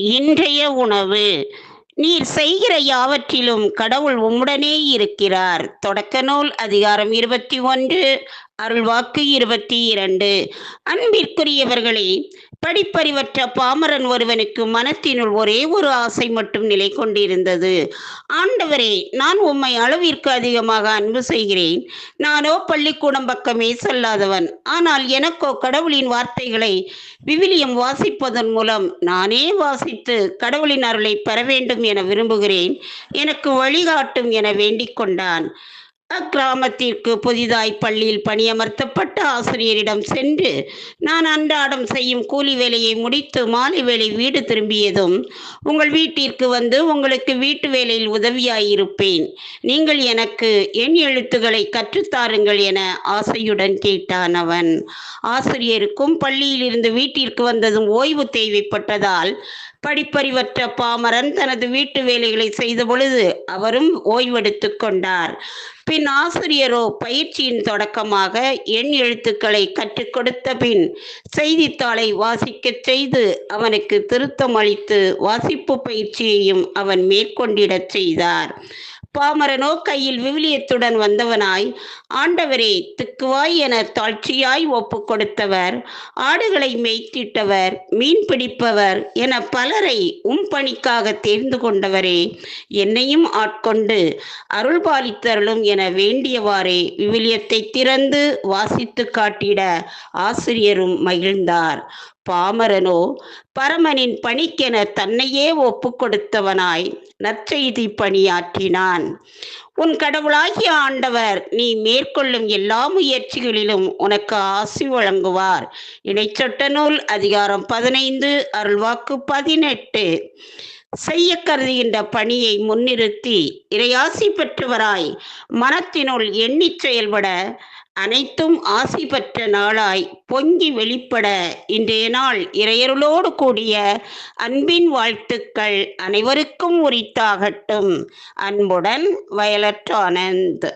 இன்றைய உணவு. நீர் செய்கிற யாவற்றிலும் கடவுள் உம்முடனே இருக்கிறார். தொடக்க நூல் அதிகாரம் இருபத்தி ஒன்று. அருள்வாக்கு இருபத்தி இரண்டு. அன்பிற்குரியவர்களே படிப்பறிவற்ற பாமரன் ஒருவனுக்கு மனத்தினுள் ஒரே ஒரு ஆசை மட்டும் நிலை கொண்டிருந்தது. ஆண்டவரே நான் உம்மை அளவிற்கு அதிகமாக அன்பு செய்கிறேன். நானோ பள்ளிக்கூடம் பக்கமே செல்லாதவன். ஆனால் எனக்கோ கடவுளின் வார்த்தைகளை விவிலியம் வாசிப்பதன் மூலம் நானே வாசித்து கடவுளின் அருளை பெற வேண்டும் என விரும்புகிறேன். எனக்கு வழிகாட்டும் என வேண்டிக் கொண்டான். அக்கிராமத்திற்கு புதிதாய் பள்ளியில் பணியமர்த்தப்பட்ட ஆசிரியரிடம் சென்று நான் அன்றாடம் செய்யும் கூலி வேலையை முடித்து மாலை வேலை வீடு திரும்பியதும் உங்கள் வீட்டிற்கு வந்து உங்களுக்கு வீட்டு வேலையில் உதவியாயிருப்பேன். நீங்கள் எனக்கு என் எழுத்துக்களை கற்றுத்தாருங்கள் என ஆசையுடன் கேட்டான் அவன். ஆசிரியருக்கும் பள்ளியிலிருந்து வீட்டிற்கு வந்ததும் ஓய்வு தேவைப்பட்டதால் படிப்பறிவற்ற பாமரன் தனது வீட்டு வேலைகளை செய்த பொழுது அவரும் ஓய்வெடுத்து கொண்டார். பின் ஆசிரியரோ பயிற்சியின் தொடக்கமாக எண் எழுத்துக்களை கற்றுக் கொடுத்த பின் செய்தித்தாளை வாசிக்கச் செய்து அவனுக்கு திருத்தம் அளித்து வாசிப்பு பயிற்சியையும் அவன் மேற்கொண்டிடச் செய்தார். பாமரனோ கையில் விவிலியத்துடன் வந்தவனாய் ஆண்டவரே திக்குவாய் என தாழ்ச்சியாய் ஒப்பு கொடுத்தவர் ஆடுகளை மேய்த்திட்டவர் மீன் பிடிப்பவர் என பலரை உம் பணிக்காக தேர்ந்து கொண்டவரே என்னையும் ஆட்கொண்டு அருள் பாலித்தருளும் என வேண்டியவாறே விவிலியத்தை திறந்து வாசித்து காட்டிட ஆசிரியரும் மகிழ்ந்தார். பாமரனோ பரமனின் பணிக்கென தன்னையே ஒப்பு கொடுத்தவனாய் நற்செய்தி பணியாற்றினான். உன் கடவுளாகிய ஆண்டவர் நீ மேற்கொள்ளும் எல்லா முயற்சிகளிலும் உனக்கு ஆசி வழங்குவார். இணைச்சொட்ட நூல் அதிகாரம் பதினைந்து அருள்வாக்கு பதினெட்டு. செய்ய கருதுகின்ற பணியை முன்னிறுத்தி இறையாசி பெற்றவராய் மனத்தினுள் எண்ணிச் செயல்பட அனைத்தும் ஆசி பெற்ற நாளாய் பொங்கி வெளிப்பட இன்றைய நாள் இறையருளோடு கூடிய அன்பின் வாழ்த்துக்கள் அனைவருக்கும் உரித்தாகட்டும். அன்புடன் வயலட் ஆனந்த்.